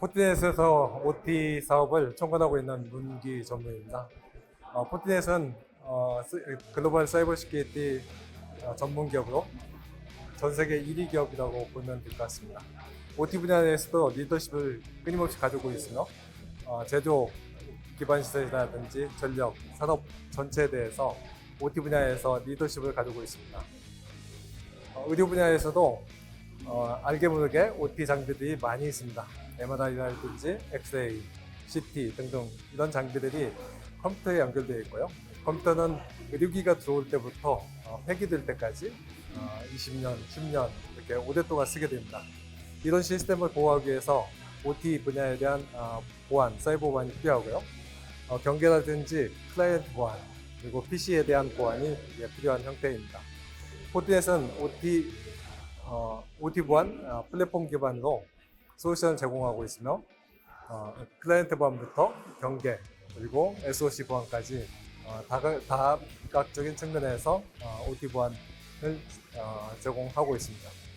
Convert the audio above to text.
포티넷에서 OT 사업을 총괄하고 있는 문기 전무입니다. 어, 포티넷은 어, 스- 글로벌 사이버 시큐리티 어, 전문 기업으로 전 세계 1위 기업이라고 보면 될 것 같습니다. OT 분야에서도 리더십을 끊임없이 가지고 있으며 어, 제조 기반 시설이라든지 전력, 산업 전체에 대해서 OT 분야에서 리더십을 가지고 있습니다. 어, 의료 분야에서도 어, 알게 모르게 OT 장비들이 많이 있습니다. MRI라든지 엑스레이, CT 등등 이런 장비들이 컴퓨터에 연결되어 있고요. 컴퓨터는 의료기가 들어올 때부터 어, 폐기될 때까지 어, 20년, 10년 이렇게 오랫동안 쓰게 됩니다. 이런 시스템을 보호하기 위해서 OT 분야에 대한 어, 보안, 사이버 보안이 필요하고요. 어, 경계라든지 클라이언트 보안, 그리고 PC에 대한 보안이 예, 필요한 형태입니다. 포트넷은 OT, 어, OT 보안 어, 플랫폼 기반으로 솔루션을 제공하고 있으며 어, 클라이언트 보안부터 경계 그리고 SOC 보안까지 어, 다각, 다각적인 측면에서 어, OT 보안을 어, 제공하고 있습니다.